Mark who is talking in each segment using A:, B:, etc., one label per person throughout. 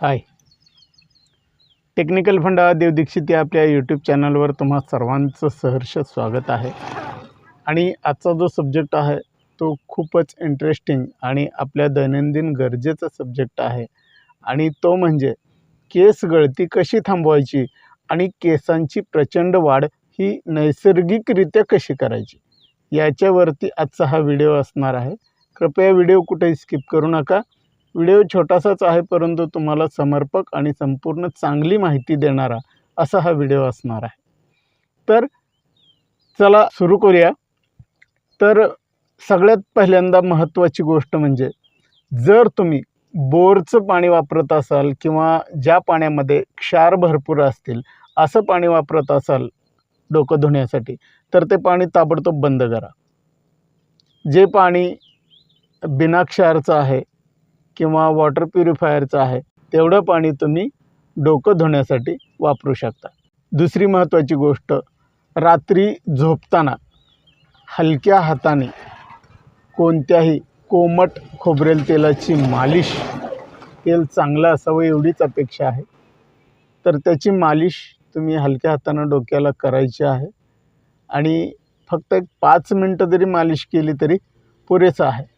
A: हाय. Technical फंडा देव दीक्षित या आपल्या यूट्यूब चॅनलवर तुम्हा सर्वांचं सहर्ष स्वागत आहे. आणि आजचा जो सब्जेक्ट आहे तो खूपच इंटरेस्टिंग आणि आपल्या दैनंदिन गरजेचा सब्जेक्ट आहे. आणि तो म्हणजे केस गळती कशी थांबवायची आणि केसांची प्रचंड वाढ ही नैसर्गिकरित्या कशी करायची? याच्यावरती आजचा हा व्हिडिओ असणार आहे. कृपया व्हिडिओ कुठेही स्किप करू नका. व्हिडिओ छोटासाच आहे परंतु तुम्हाला समर्पक आणि संपूर्ण चांगली माहिती देणारा असा हा व्हिडिओ असणार आहे. तर चला सुरू करूया. तर सगळ्यात पहिल्यांदा महत्त्वाची गोष्ट म्हणजे जर तुम्ही बोरचं पाणी वापरत असाल किंवा ज्या पाण्यामध्ये क्षार भरपूर असतील असं पाणी वापरत असाल डोकं धुण्यासाठी तर ते पाणी ताबडतोब बंद करा. जे पाणी बिना क्षारचं आहे किंवा वॉटर प्युरिफायरचं आहे तेवढं पाणी तुम्ही डोकं धुण्यासाठी वापरू शकता. दुसरी महत्त्वाची गोष्ट रात्री झोपताना हलक्या हाताने कोणत्याही कोमट खोबरेल तेलाची मालिश तेल चांगलं असावं एवढीच अपेक्षा आहे. तर त्याची मालिश तुम्ही हलक्या हातानं डोक्याला करायची आहे. आणि फक्त एक पाच मिनटं जरी मालिश केली तरी पुरेसं आहे.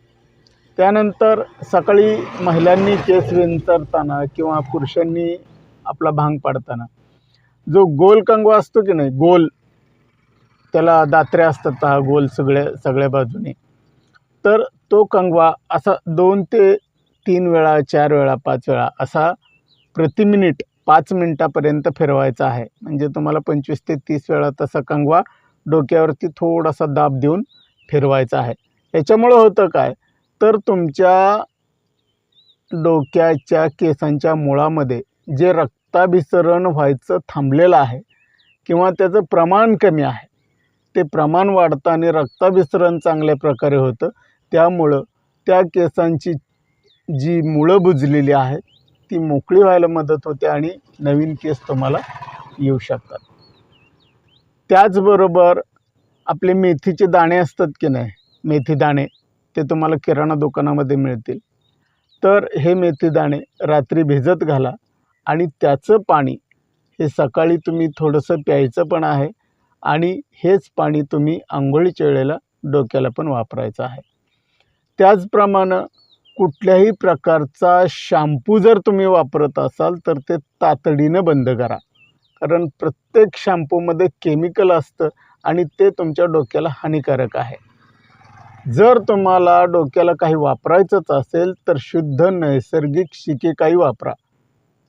A: त्यानंतर सकाळी महिलांनी केस विंचरताना किंवा पुरुषांनी आपला भांग पाडताना जो गोल कंगवा असतो की नाही गोल त्याला दात्र्या असतात हा गोल सगळ्या सगळ्या बाजूने. तर तो कंगवा असा दोन ते तीन वेळा चार वेळा पाच वेळा असा प्रति मिनिट पाच मिनटापर्यंत फिरवायचा आहे. म्हणजे तुम्हाला पंचवीस ते तीस वेळा तसा कंगवा डोक्यावरती थोडासा दाब देऊन फिरवायचा आहे. याच्यामुळं होतं काय? तर तुमच्या डोक्याच्या केसांच्या मुळामध्ये जे रक्ताभिसरण व्हायचं थांबलेलं आहे किंवा त्याचं प्रमाण कमी आहे ते प्रमाण वाढतं आणि रक्ताभिसरण चांगल्या प्रकारे होतं. त्यामुळं त्या केसांची जी मुळं बुजलेली आहेत ती मोकळी व्हायला मदत होते आणि नवीन केस तुम्हाला येऊ शकतात. त्याचबरोबर आपले मेथीचे दाणे असतात की नाही? मेथी दाणे. ते तुम्हाला किराणा दुकानामध्ये मिळतील. तर हे मेथी दाणे रात्री भिजत घाला आणि त्याचं पाणी हे सकाळी तुम्ही थोडंसं प्यायचं पण आहे आणि हेच पाणी तुम्ही आंघोळीच्या वेळेला डोक्याला पण वापरायचं आहे. त्याचप्रमाणे कुठल्याही प्रकारचा शॅम्पू जर तुम्ही वापरत असाल तर ते तातडीनं बंद करा. कारण प्रत्येक शॅम्पूमध्ये केमिकल असतं आणि ते तुमच्या डोक्याला हानिकारक आहे. जर तुम्हाला डोक्याला काही वापरायचंच असेल तर शुद्ध नैसर्गिक शिकेकाई वापरा.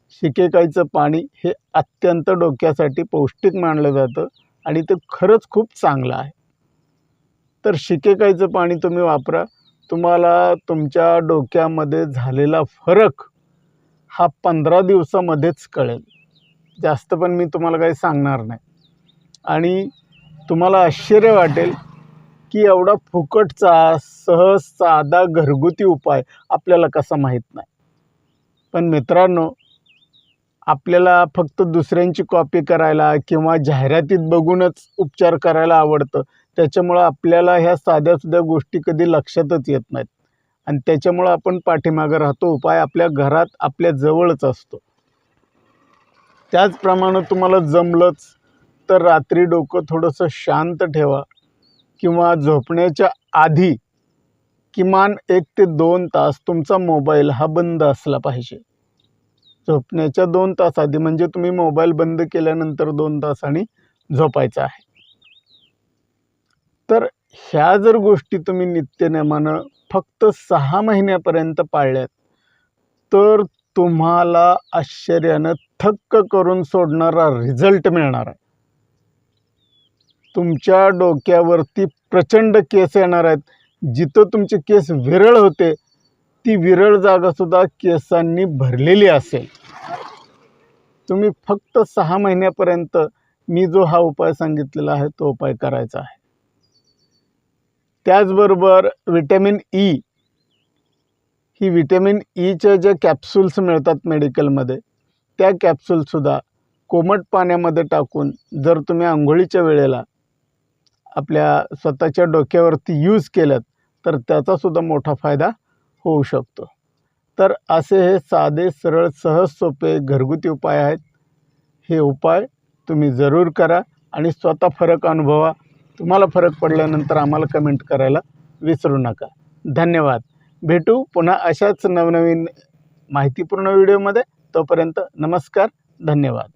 A: शिकेकाईचं पाणी हे अत्यंत डोक्यासाठी पौष्टिक मानलं जातं आणि ते खरंच खूप चांगलं आहे. तर शिकेकाईचं पाणी तुम्ही वापरा. तुम्हाला तुमच्या डोक्यामध्ये झालेला फरक हा पंधरा दिवसामध्येच कळेल. जास्त पण मी तुम्हाला काही सांगणार नाही. आणि तुम्हाला आश्चर्य वाटेल की एवढा फुकटचा सहज साधा घरगुती उपाय आपल्याला कसा माहीत नाही. पण मित्रांनो आपल्याला फक्त दुसऱ्यांची कॉपी करायला किंवा जाहिरातीत बघूनच उपचार करायला आवडतं. त्याच्यामुळं आपल्याला ह्या साध्यासुद्धा गोष्टी कधी लक्षातच येत नाहीत. आणि त्याच्यामुळं आपण पाठीमागं राहतो. उपाय आपल्या घरात आपल्या जवळच असतो. त्याचप्रमाणे तुम्हाला जमलंच तर रात्री डोकं थोडंसं शांत ठेवा. किंवा झोपण्याच्या आधी किमान एक ते दोन तास तुमचा मोबाईल हा बंद असला पाहिजे. झोपण्याच्या दोन तास आधी म्हणजे तुम्ही मोबाईल बंद केल्यानंतर दोन तासांनी झोपायचं आहे. तर ह्या जर गोष्टी तुम्ही नित्यनेमानं फक्त सहा महिन्यापर्यंत पाळल्यात तर तुम्हाला आश्चर्यानं थक्क करून सोडणारा रिझल्ट मिळणार आहे. तुमच्या डोक्यावरती प्रचंड केस येणार आहेत. जिथं तुमचे केस विरळ होते ती विरळ जागासुद्धा केसांनी भरलेली असेल. तुम्ही फक्त सहा महिन्यापर्यंत मी जो हा उपाय सांगितलेला आहे तो उपाय करायचा आहे. त्याचबरोबर विटॅमिन ई. ही विटॅमिन ईच्या ज्या कॅप्सूल्स मिळतात मेडिकलमध्ये त्या कॅप्सूलसुद्धा कोमट पाण्यामध्ये टाकून जर तुम्ही आंघोळीच्या वेळेला आपल्या स्वतःच्या डोक्यावरती यूज केलं तर त्याचासुद्धा मोठा फायदा होऊ शकतो. तर असे हे साधे सरळ सहज सोपे घरगुती उपाय आहेत. हे उपाय तुम्ही जरूर करा आणि स्वतः फरक अनुभवा. तुम्हाला फरक पडल्यानंतर आम्हाला कमेंट करायला विसरू नका. धन्यवाद. भेटू पुन्हा अशाच नवनवीन माहितीपूर्ण व्हिडिओमध्ये तोपर्यंत नमस्कार धन्यवाद.